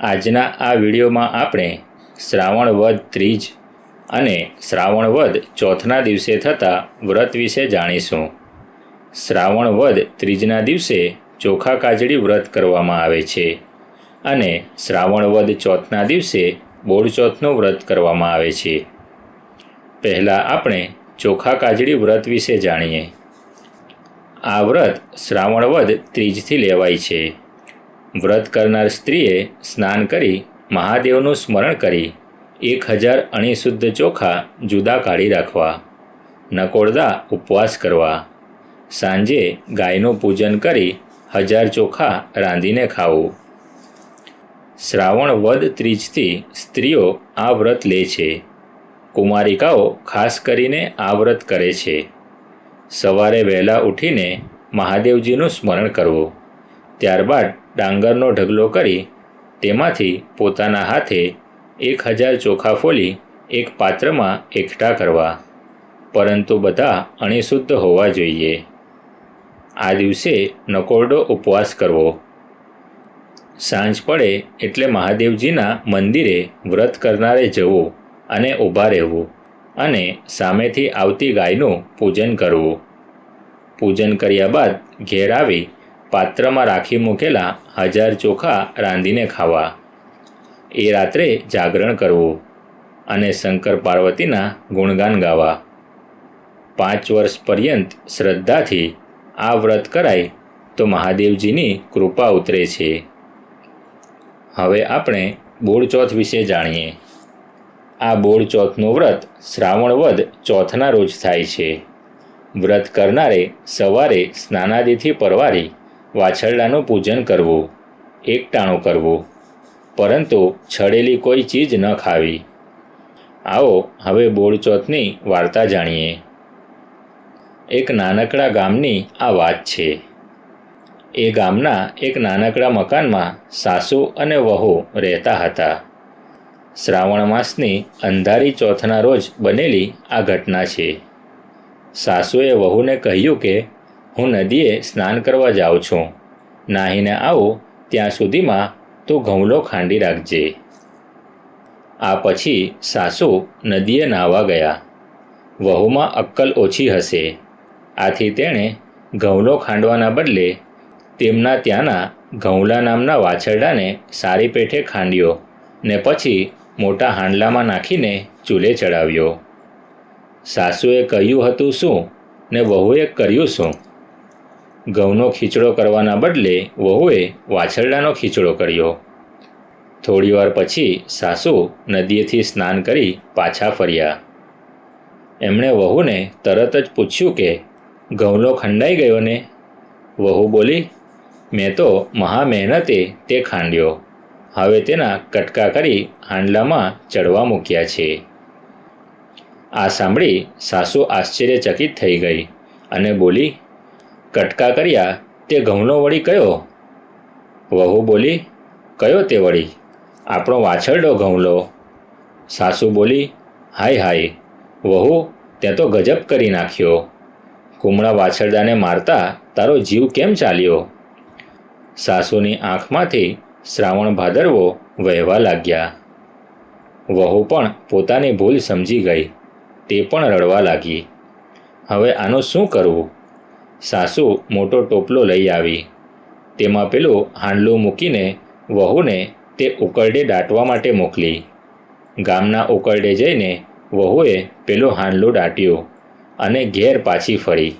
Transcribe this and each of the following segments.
આજના આ વિડીયોમાં આપણે શ્રાવણ વદ ત્રીજ અને શ્રાવણ વદ ચોથના દિવસે થતા વ્રત વિશે જાણીશું. શ્રાવણ વદ ત્રીજના દિવસે ચોખા કાજળી વ્રત કરવામાં આવે છે અને શ્રાવણ વદ ચોથના દિવસે બોળ ચોથનું વ્રત કરવામાં આવે છે. પહેલાં આપણે ચોખા કાજળી વ્રત વિશે જાણીએ. આ વ્રત શ્રાવણ વદ ત્રીજથી લેવાય છે. વ્રત કરનાર સ્ત્રીએ સ્નાન કરી મહાદેવનું સ્મરણ કરી એક હજાર અણીશુદ્ધ ચોખા જુદા કાઢી રાખવા નકોરદા ઉપવાસ કરવા. સાંજે ગાયનું પૂજન કરી હજાર ચોખા રાંધીને ખાવું. શ્રાવણ વદ ત્રીજથી સ્ત્રીઓ આ વ્રત લે છે. કુમારિકાઓ ખાસ કરીને આ વ્રત કરે છે. સવારે વહેલા ઉઠીને મહાદેવજીનું સ્મરણ કરવું. ત્યારબાદ ડાંગરનો ઢગલો કરી તેમાંથી પોતાના હાથે એક હજાર ચોખા ફોલી એક પાત્રમાં એકઠા કરવા. પરંતુ બધા અણિશુદ્ધ હોવા જોઈએ. આ દિવસે નકોરડો ઉપવાસ કરવો. સાંજ પડે એટલે મહાદેવજીના મંદિરે વ્રત કરનારે જવું અને ઊભા રહેવું અને સામેથી આવતી ગાયનું પૂજન કરવું. પૂજન કર્યા બાદ ઘેર આવી પાત્રમાં રાખી મૂકેલા હજાર ચોખા રાંધીને ખાવા. એ રાત્રે જાગરણ કરવું અને શંકર પાર્વતીના ગુણગાન ગાવા. પાંચ વર્ષ પર્યંત શ્રદ્ધાથી આ વ્રત કરાય તો મહાદેવજીની કૃપા ઉતરે છે. હવે આપણે બોળચોથ વિશે જાણીએ. આ બોળચોથનું વ્રત શ્રાવણ વદ ચોથના રોજ થાય છે. વ્રત કરનારે સવારે સ્નાનાદિથી પરવારી વાછરડાનું પૂજન કરવું, એકટાણું કરવું, પરંતુ છડેલી કોઈ ચીજ ન ખાવી. આવો હવે બોળચોથની વાર્તા જાણીએ. એક નાનકડા ગામની આ વાત છે. એ ગામના એક નાનકડા મકાનમાં સાસુ અને વહુ રહેતા હતા. શ્રાવણ માસની અંધારી ચોથના રોજ બનેલી આ ઘટના છે. સાસુએ વહુને કહ્યું કે હું નદીએ સ્નાન કરવા જાઉં છું. નાહીને આવું, ત્યાં સુધીમાં તું ઘઉંલો ખાંડી રાખજે. આ પછી સાસુ નદીએ નાહવા ગયા. વહુમાં અક્કલ ઓછી હશે. આથી તેણે ઘઉંલો ખાંડવાના બદલે તેમના ત્યાંના ઘઉંલા નામના વાછરડાને સારી પેઠે ખાંડ્યો ને પછી મોટા હાંડલામાં નાખીને ચૂલે ચડાવ્યો. સાસુએ કહ્યું હતું શું ને વહુએ કર્યું શું? ઘઉંનો ખીચડો કરવાના બદલે વહુએ વાછરડાનો ખીચડો કર્યો. થોડીવાર પછી સાસુ નદીએથી સ્નાન કરી પાછા ફર્યા. એમણે વહુને તરત જ પૂછ્યું કે ઘઉંલો ખંડાઈ ગયો ને? વહુ બોલી, મેં તો મહા મહેનતે તે ખાંડ્યો. હવે તેના કટકા કરી હાંડલામાં ચડવા મૂક્યા છે. આ સાંભળી સાસુ આશ્ચર્યચકિત થઈ ગઈ અને બોલી કટકા કર્યા, તે ઘઉંનો વળી કયો? વહુ બોલી, કયો તે વળી આપણો વાછરડો ઘઉંલો સાસુ બોલી, હાય હાય. વહુ, તે તો ગજબ કરી નાખ્યો. કુમળા વાછરડાને મારતા તારો જીવ કેમ ચાલ્યો? સાસુની આંખમાંથી શ્રાવણ ભાદરવો વહેવા લાગ્યા. વહુ પણ પોતાની ભૂલ સમજી ગઈ. તે પણ રડવા લાગી. હવે આનું શું કરવું? સાસુ મોટો ટોપલો લઈ આવી. તેમાં પેલું હાંડલું મૂકીને વહુને તે ઉકરડે દાટવા માટે મોકલી. ગામના ઉકરડે જઈને વહુએ પેલું હાંડલું દાટ્યું અને ઘેર પાછી ફરી.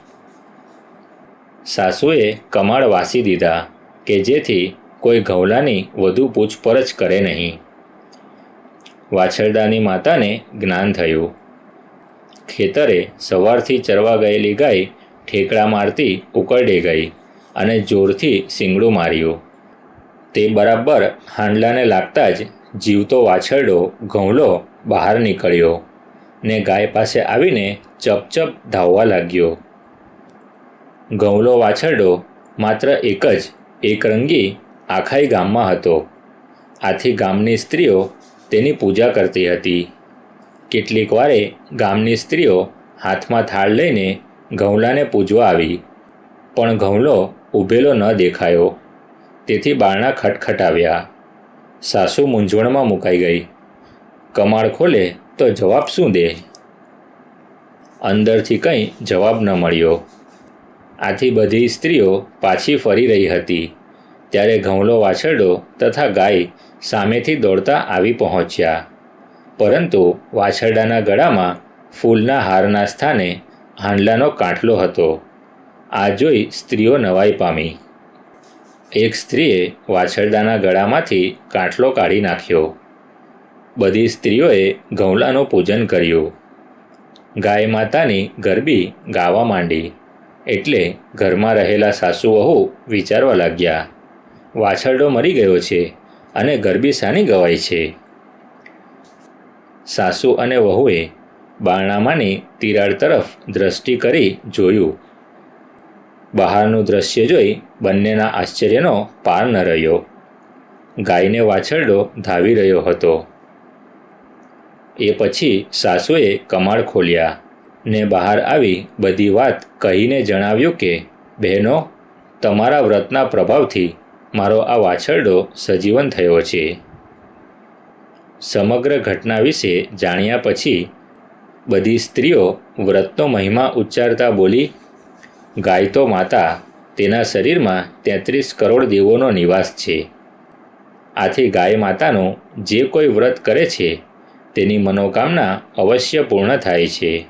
સાસુએ કમાળ વાસી દીધા કે જેથી કોઈ ઘઉલાની વધુ પૂછપરછ કરે નહીં. વાછરડાની માતાને જ્ઞાન થયું. ખેતરે સવારથી ચરવા ગયેલી ગાય ઠેકડા મારતી ઉકરડે ગઈ અને જોરથી સિંગડું માર્યું. તે બરાબર હાંડલાને લાગતા જ જીવતો વાછરડો ઘઉંલો બહાર નીકળ્યો ને ગાય પાસે આવીને ચપચપ ધાવવા લાગ્યો. ઘઉંલો વાછરડો માત્ર એક જ એકરંગી આખાઈ ગામમાં હતો. આથી ગામની સ્ત્રીઓ તેની પૂજા કરતી હતી. કેટલીક વારે ગામની સ્ત્રીઓ હાથમાં થાળ લઈને ઘઉંલાને પૂજવા આવી. પણ ઘઉંલો ઊભેલો ન દેખાયો. તેથી બારણા ખટખટાવ્યા. સાસુ મૂંઝવણમાં મુકાઈ ગઈ. કમાળ ખોલે તો જવાબ શું દે? અંદરથી કંઈ જવાબ ન મળ્યો. આથી બધી સ્ત્રીઓ પાછી ફરી રહી હતી. ત્યારે ઘઉલો વાછરડો તથા ગાય સામેથી દોડતા આવી પહોંચ્યા. પરંતુ વાછરડાના ગળામાં ફૂલના હારના સ્થાને હાંડલાનો કાંઠલો હતો. આ જોઈ સ્ત્રીઓ નવાઈ પામી. એક સ્ત્રીએ વાછરડાના ગળામાંથી કાંઠલો કાઢી નાખ્યો. બધી સ્ત્રીઓએ ઘઉંલાનું પૂજન કર્યું. ગાય માતાની ગરબી ગાવા માંડી. એટલે ઘરમાં રહેલા સાસુ વહુ વિચારવા લાગ્યા, વાછરડો મરી ગયો છે અને ગરબી સાની ગવાય છે? સાસુ અને વહુએ બારણામાંની તિરાડ તરફ દ્રષ્ટિ કરી જોયું. બહારનું દ્રશ્ય જોઈ બંનેના આશ્ચર્યનો પાર ન રહ્યો. ગાયને વાછરડો ધાવી રહ્યો હતો. એ પછી સાસુએ કમાળ ખોલ્યા ને બહાર આવી બધી વાત કહીને જણાવ્યું કે, બહેનો, તમારા વ્રતના પ્રભાવથી મારો આ વાછરડો સજીવન થયો છે. સમગ્ર ઘટના વિશે જાણ્યા પછી બધી સ્ત્રીઓ વ્રતનો મહિમા ઉચ્ચારતા બોલી, ગાય તો માતા, તેના શરીરમાં તેત્રીસ કરોડ દેવોનો નિવાસ છે. આથી ગાય માતાનું જે કોઈ વ્રત કરે છે, તેની મનોકામના અવશ્ય પૂર્ણ થાય છે.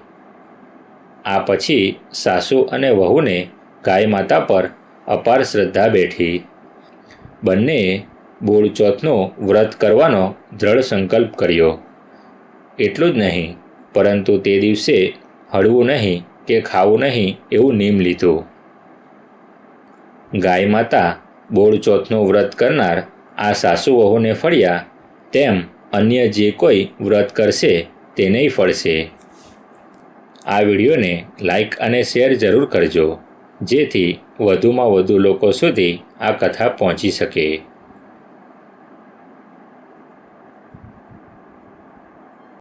આ પછી સાસુ અને વહુને ગાય માતા પર અપાર શ્રદ્ધા બેઠી. બંને બોળચોથનો વ્રત કરવાનો દ્રઢ સંકલ્પ કર્યો. એટલું જ નહીં પરંતુ તે દિવસે હળવું નહીં કે ખાવું નહીં એવું નિયમ લીધું. ગાય માતા બોળચોથનું વ્રત કરનાર આ સાસુ ફળ્યા તેમ અન્ય જે કોઈ વ્રત કરશે તેને ફળશે. આ વિડીયોને લાઇક અને શેર જરૂર કરજો, જેથી વધુમાં વધુ લોકો સુધી આ કથા પહોંચી શકે.